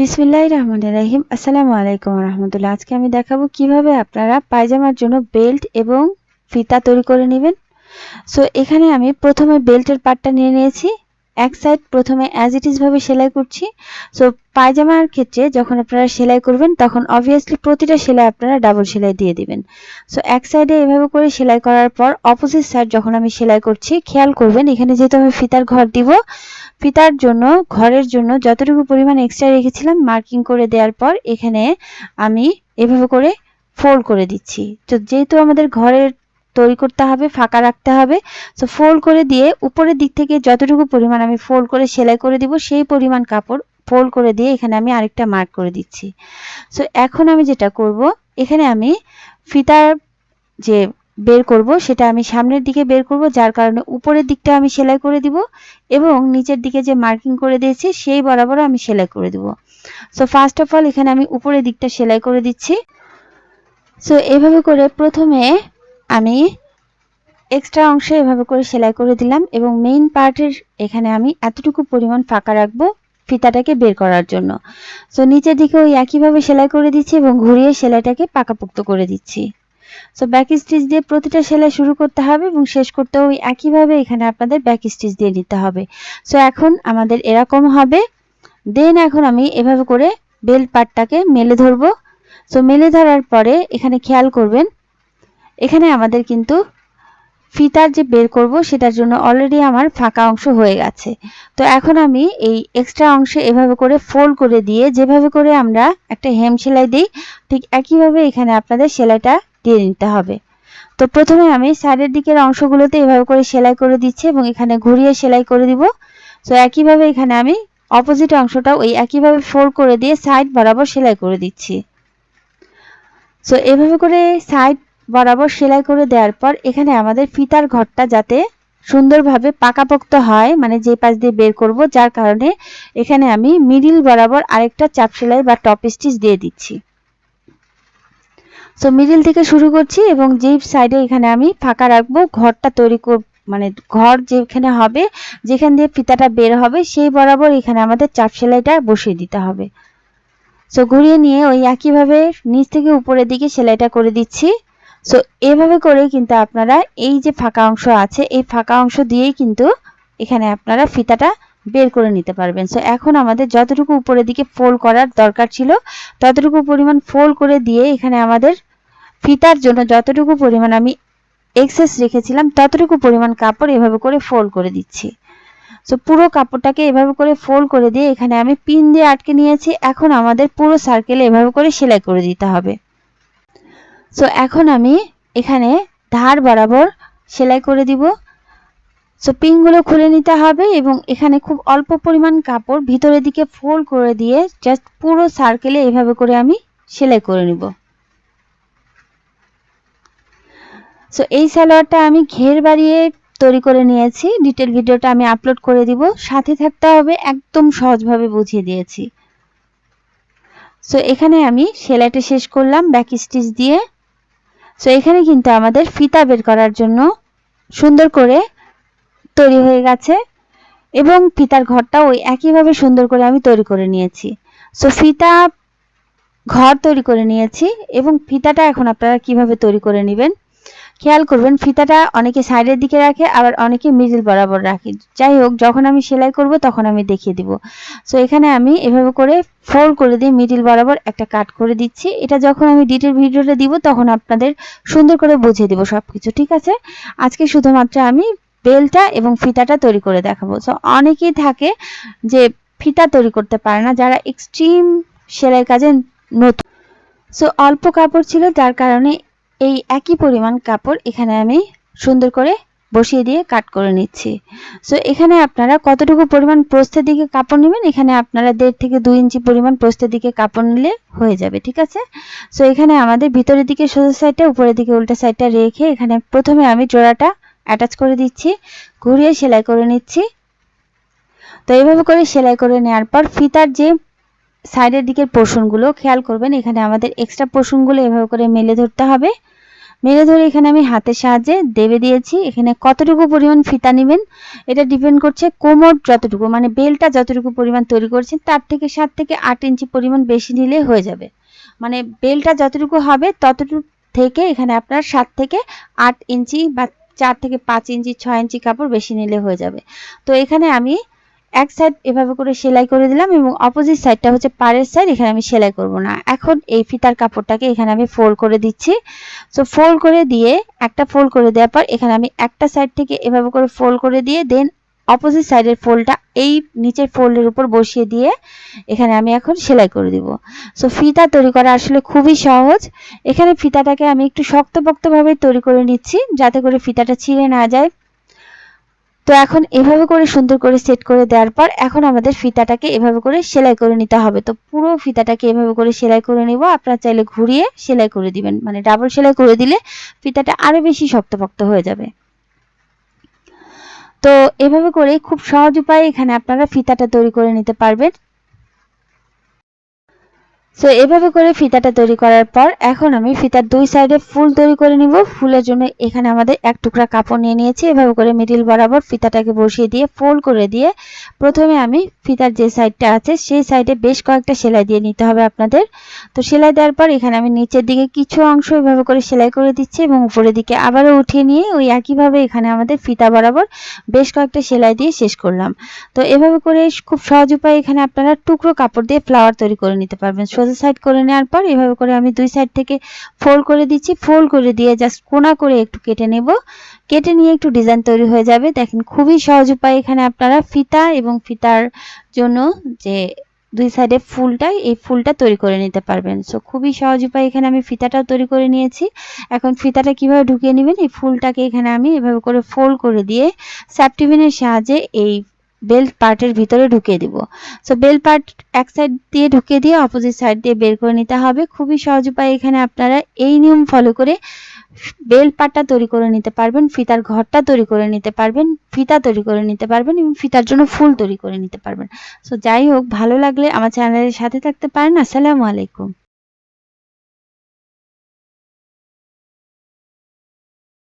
বিসমিল্লাহ রহমান রাহিম। আসসালামু আলাইকুম রহমতুল্লাহ। আজকে আমি দেখাবো কীভাবে আপনারা পায়জামার জন্য বেল্ট এবং ফিতা তৈরি করে নেবেন। সো এখানে আমি প্রথমে বেল্টের পার্টটা নিয়ে নিয়েছি। এক সাইড প্রথমে অ্যাজ ইট ইজ ভাবে সেলাই করছি। সো পায়জামার ক্ষেত্রে যখন আপনারা সেলাই করবেন, তখন অবভিয়াসলি প্রতিটা সেলাই আপনারা ডাবল সেলাই দিয়ে দিবেন। সো এক সাইডে এভাবে করে সেলাই করার পর অপোজিট সাইড যখন আমি সেলাই করছি, খেয়াল করবেন, এখানে যেহেতু আমি ফিতার ঘর দিব, ফিতার জন্য, ঘরের জন্য যতটুকু পরিমাণ এক্সট্রা রেখেছিলাম মার্কিং করে দেওয়ার পর, এখানে আমি এভাবে করে ফোল্ড করে দিচ্ছি। তো, যেহেতু আমাদের ঘরের তৈরি করতে হবে, ফাঁকা রাখতে হবে। তো ফোল্ড করে দিয়ে উপরের দিক থেকে যতটুকু পরিমাণ আমি ফোল্ড করে সেলাই করে দিব, সেই পরিমাণ কাপড় ফোল্ড করে দিয়ে এখানে আমি আরেকটা মার্ক করে দিচ্ছি। সো এখন আমি যেটা করব, এখানে আমি ফিতার যে বের করব, সেটা আমি সামনের দিকে বের করব, যার কারণে উপরের দিকটা আমি সেলাই করে দিব এবং নিচের দিকে যে মার্কিং করে দিয়েছি, সেই বরাবর আমি সেলাই করে দিব। সো ফার্স্ট অফ অল এখানে আমি উপরের দিকটা সেলাই করে দিচ্ছি। সো এভাবে করে প্রথমে আমি এক্সট্রা অংশে এভাবে করে সেলাই করে দিলাম এবং মেইন পার্টের এখানে আমি এতটুকু পরিমাণ ফাঁকা রাখব ফিতাটাকে বের করার জন্য। সো নিচের দিকে ওই একইভাবে সেলাই করে দিচ্ছি এবং ঘুরিয়ে সেলাইটাকে পাকাপোক্ত করে দিচ্ছি। সো ব্যাক স্টিচ দিয়ে প্রতিটা সেলাই শুরু করতে হবে এবং শেষ করতে ওই একইভাবে এখানে আপনাদের ব্যাক স্টিচ দিয়ে নিতে হবে। সো এখন আমাদের এরকম হবে। দেন এখন আমি এভাবে করে বেল পার্টটাকে মেলে ধরবো। সো মেলে ধরার পরে এখানে খেয়াল করবেন এখানে আমাদের কিন্তু ফিতার যে বের করব সেটার জন্য অলরেডি আমার ফাঁকা অংশ হয়ে গেছে। তো এখন আমি এই এক্সট্রা অংশে এভাবে করে ফোল্ড করে দিয়ে যেভাবে করে আমরা একটা হেম সেলাই দিই, ঠিক একইভাবে এখানে আপনাদের সেলাইটা দিয়ে নিতে হবে। তো প্রথমে আমি সাইডের দিকের অংশগুলোতে এভাবে করে সেলাই করে দিচ্ছি এবং এখানে ঘুরিয়ে সেলাই করে দিব। তো একইভাবে এখানে আমি অপোজিট অংশটা ওই একইভাবে ফোল্ড করে দিয়ে সাইড বরাবর সেলাই করে দিচ্ছি। সো এভাবে করে সাইড বরাবর সেলাই করে দেওয়ার পর এখানে আমাদের ফিতার ঘরটা যাতে সুন্দরভাবে পাকাপোক্ত হয় মানে যে পাশ দিয়ে বের করব, যার কারণে এখানে আমি মিডিল বরাবর আরেকটা চাপ সেলাই বা টপ স্টিচ দিয়ে দিচ্ছি। সো মিডিল থেকে শুরু করছি এবং যেই সাইডে এখানে আমি ফাঁকা রাখব, ঘরটা তৈরি কর মানে ঘর যেখানে হবে, যেখান দিয়ে ফিতাটা বের হবে, সেই বরাবর এখানে আমাদের চাপ সেলাইটা বসিয়ে দিতে হবে। সো ঘুরিয়ে নিয়ে ওই একইভাবে নিচ থেকে উপরের দিকে সেলাইটা করে দিচ্ছি। সো এভাবে করে কিন্তু আপনারা এই যে ফাঁকা অংশ আছে, এই ফাঁকা অংশ দিয়েই কিন্তু এখানে আপনারা ফিতাটা বের করে নিতে পারবেন। সো এখন আমাদের যতটুকু উপরের দিকে ফোল্ড করার দরকার ছিল, ততটুকু পরিমাণ ফোল্ড করে দিয়ে এখানে আমাদের ফিতার জন্য যতটুকু পরিমাণ আমি এক্সেস রেখেছিলাম, ততটুকু পরিমাণ কাপড় এভাবে করে ফোল্ড করে দিচ্ছি। সো পুরো কাপড়টাকে এভাবে করে ফোল্ড করে দিয়ে এখানে আমি পিন দিয়ে আটকে নিয়েছি। এখন আমাদের পুরো সার্কেলে এভাবে করে সেলাই করে দিতে হবে। সো এখন আমি এখানে ধার বরাবর সেলাই করে দিব। সো পিনগুলো খুলে নিতে হবে এবং এখানে খুব অল্প পরিমাণ কাপড় ভিতরের দিকে ফোল্ড করে দিয়ে জাস্ট পুরো সার্কেলে এভাবে করে আমি সেলাই করে নিব। সো এই সালোয়ারটা আমি ঘের বাড়িয়ে তৈরি করে নিয়েছি। ডিটেল ভিডিওটা আমি আপলোড করে দিব। সাথে থাকতে হবে, একদম সহজভাবে বুঝিয়ে দিয়েছি। সো এখানে আমি সেলাইটা শেষ করলাম ব্যাক স্টিচ দিয়ে। সো এখানে কিন্তু আমাদের ফিতা বের করার জন্য সুন্দর করে তৈরি হয়ে গেছে এবং ফিতার ঘরটা ওই একইভাবে সুন্দর করে আমি তৈরি করে নিয়েছি। সো ফিতা ঘর তৈরি করে নিয়েছি এবং ফিতাটা এখন আপনারা কীভাবে তৈরি করে নেবেন খেয়াল করবেন, ফিতাটা অনেকে সাইডের দিকে রাখে, আবার অনেকে মিডিল বরাবর রাখে। যাই হোক, যখন আমি সেলাই করব, তখন আমি দেখিয়ে দিব। সো এখানে আমি এভাবে করে ফোল্ড করে দিয়ে মিডিল বরাবর একটা কাট করে দিচ্ছি। এটা যখন আমি ডিটেল ভিডিওটা দিব, তখন আপনাদের সুন্দর করে বুঝিয়ে দিব সব কিছু ঠিক আছে? আজকে শুধুমাত্র আমি বেলটা এবং ফিতাটা তৈরি করে দেখাবো। সো অনেকেই থাকে যে ফিতা তৈরি করতে পারে না, যারা এক্সট্রিম সেলাই কাজে নতুন। সো অল্প কাপড় ছিল, যার কারণে এই একই পরিমাণ কাপড় এখানে আমি সুন্দর করে বসিয়ে দিয়ে কাট করে নিচ্ছি। সো এখানে আপনারা কতটুকু পরিমাণ প্রস্থের দিকে কাপড় নেবেন, এখানে আপনারা দেড় থেকে দুই ইঞ্চি পরিমাণ প্রস্থের দিকে কাপড় নিলে হয়ে যাবে, ঠিক আছে? সো এখানে আমাদের ভিতরের দিকে সোজা সাইডটা উপরের দিকে উল্টা সাইডটা রেখে এখানে প্রথমে আমি জোড়াটা অ্যাটাচ করে দিচ্ছি, ঘুরিয়ে সেলাই করে নিচ্ছি। তো, এইভাবে করে সেলাই করে নেওয়ার পর ফিতার যে সাইডের দিকের পোর্শনগুলো খেয়াল করবেন, এখানে আমাদের এক্সট্রা পোর্শনগুলো এভাবে করে মেলে ধরতে হবে। মেরে ধরে এখানে আমি হাতের সাহায্যে দেবে দিয়েছি। এখানে কতটুকু পরিমাণ ফিতা নেবেন, এটা ডিপেন্ড করছে কোমর যতটুকু মানে বেলটা যতটুকু পরিমাণ তৈরি করছেন, তার থেকে সাত থেকে আট ইঞ্চি পরিমাণ বেশি নিলে হয়ে যাবে। মানে বেলটা যতটুকু হবে ততটুকু থেকে এখানে আপনার সাত থেকে আট ইঞ্চি বা চার থেকে পাঁচ ইঞ্চি, ছয় ইঞ্চি কাপড় বেশি নিলে হয়ে যাবে। তো এখানে আমি এক সাইড এভাবে করে সেলাই করে দিলাম এবং অপোজিট সাইডটা হচ্ছে পাড়ের সাইড এখানে আমি সেলাই করব না। এখন এই ফিতার কাপড়টাকে এখানে আমি ফোল্ড করে দিচ্ছি। সো ফোল্ড করে দিয়ে, একটা ফোল্ড করে দেওয়ার পর এখানে আমি একটা সাইড থেকে এভাবে করে ফোল্ড করে দিয়ে দেন অপোজিট সাইডের ফোল্ডটা এই নিচের ফোল্ডের উপর বসিয়ে দিয়ে এখানে আমি এখন সেলাই করে দিব। সো ফিতা তৈরি করা আসলে খুবই সহজ। এখানে ফিতাটাকে আমি একটু শক্তপোক্তভাবে তৈরি করে নিচ্ছি, যাতে করে ফিতাটা ছিঁড়ে না যায়। তো এখন এভাবে করে সুন্দর করে সেট করে দেওয়ার পর এখন আমাদের ফিতাটাকে এভাবে করে সেলাই করে নিতে হবে। তো পুরো ফিতাটাকে এভাবে করে সেলাই করে নিব। আপনারা চাইলে ঘুরিয়ে সেলাই করে দিবেন। মানে ডাবল সেলাই করে দিলে ফিতাটা আরও বেশি শক্তপোক্ত হয়ে যাবে। তো এভাবে করে খুব সহজ উপায়ে এখানে আপনারা ফিতাটা তৈরি করে নিতে পারবেন। সো এভাবে করে ফিতাটা তৈরি করার পর এখন আমি ফিতার দুই সাইডে ফুল তৈরি করে নিব। ফুলের জন্য এখানে আমাদের এক টুকরা কাপড় নিয়ে নিয়েছি। এভাবে করে মিডিল বরাবর ফিতাটাকে বসিয়ে দিয়ে ফোল্ড করে দিয়ে প্রথমে আমি ফিতার যে সাইডটা আছে, সেই সাইডে বেশ কয়েকটা সেলাই দিয়ে নিতে হবে আপনাদের। তো সেলাই দেওয়ার পর এখানে আমি নিচের দিকে কিছু অংশ এভাবে করে সেলাই করে দিচ্ছি এবং উপরের দিকে আবারও উঠিয়ে নিয়ে ওই একইভাবে এখানে আমাদের ফিতা বরাবর বেশ কয়েকটা সেলাই দিয়ে শেষ করলাম। তো এভাবে করে খুব সহজ উপায়ে এখানে আপনারা টুকরো কাপড় দিয়ে ফ্লাওয়ার তৈরি করে নিতে পারবেন। সাইড করে নেওয়ার পর এভাবে করে আমি দুই সাইড থেকে ফোল্ড করে দিচ্ছি। ফোল্ড করে দিয়ে জাস্ট কোনা করে একটু কেটে নেব। কেটে নিয়ে একটু ডিজাইন তৈরি হয়ে যাবে। দেখেন খুবই সহজ উপায় এখানে আপনারা ফিতা এবং ফিতার জন্য যে দুই সাইডে ফুলটা, এই ফুলটা তৈরি করে নিতে পারবেন। সো খুবই সহজ উপায় এখানে আমি ফিতাটাও তৈরি করে নিয়েছি। এখন ফিতাটা কীভাবে ঢুকিয়ে নেবেন? এই ফুলটাকে এখানে আমি এভাবে করে ফোল্ড করে দিয়ে স্যাপটিভিনের সাহায্যে এই বেল্ট পার্টের ভিতরে ঢুকিয়ে দিব। সো বেল্ট পার্ট এক সাইড দিয়ে ঢুকিয়ে দিয়ে অপোজিট সাইড দিয়ে বের করে নিতে হবে। খুবই সহজ উপায় এখানে আপনারা এই নিয়ম ফলো করে বেল্ট পার্টটা তৈরি করে নিতে পারবেন, ফিতার ঘরটা তৈরি করে নিতে পারবেন, ফিতা তৈরি করে নিতে পারবেন এবং ফিতার জন্য ফুল তৈরি করে নিতে পারবেন। সো যাই হোক, ভালো লাগলে আমার চ্যানেলের সাথে থাকতে পারেন। আসসালামু আলাইকুম।